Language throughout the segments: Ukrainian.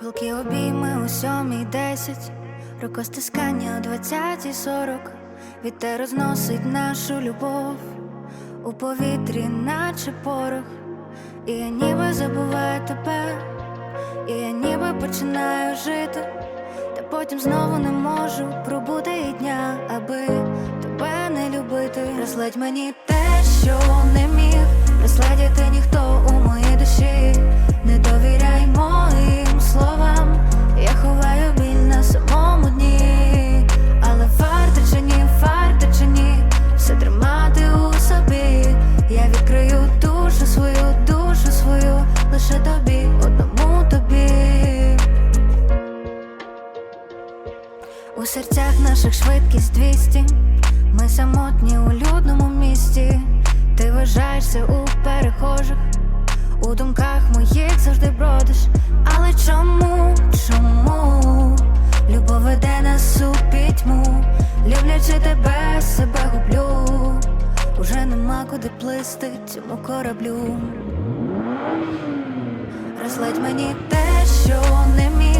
Пилки обійми у сьомій десять, рукостискання о двадцятій сорок. Вітер розносить нашу любов у повітрі, наче порох. І я ніби забуваю тебе, і я ніби починаю жити, та потім знову не можу пробути і дня, аби тебе не любити. Розледь мені те, що не міг, розгледіти ніхто у моїй душі. Не У серцях наших швидкість 200 Ми самотні у людному місті. Ти вважаєшся у перехожих, у думках моїх завжди бродиш. Але чому, чому любов веде нас у пітьму? Люблячи тебе, себе гублю. Уже нема куди плисти цьому кораблю. Розледь мені те, що не міг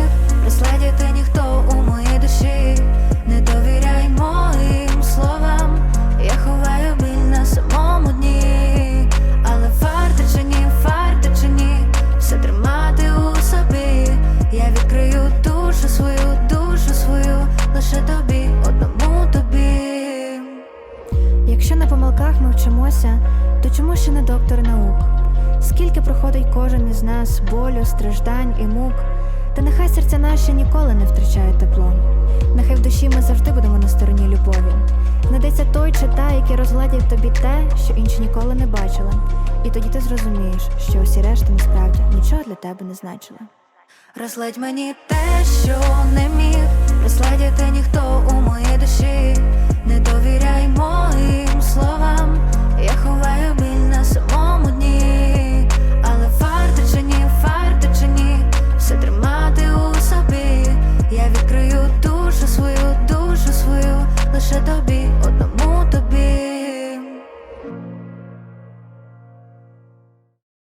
Якщо ми вчимося, то чому ще не доктор наук? Скільки проходить кожен із нас болю, страждань і мук, та нехай серця наші ніколи не втрачають тепло. Нехай в душі ми завжди будемо на стороні любові. Знайдеться той чи та, який розгладів тобі те, що інші ніколи не бачили. І тоді ти зрозумієш, що усі решти насправді нічого для тебе не значили. Розледь мені те, що не міг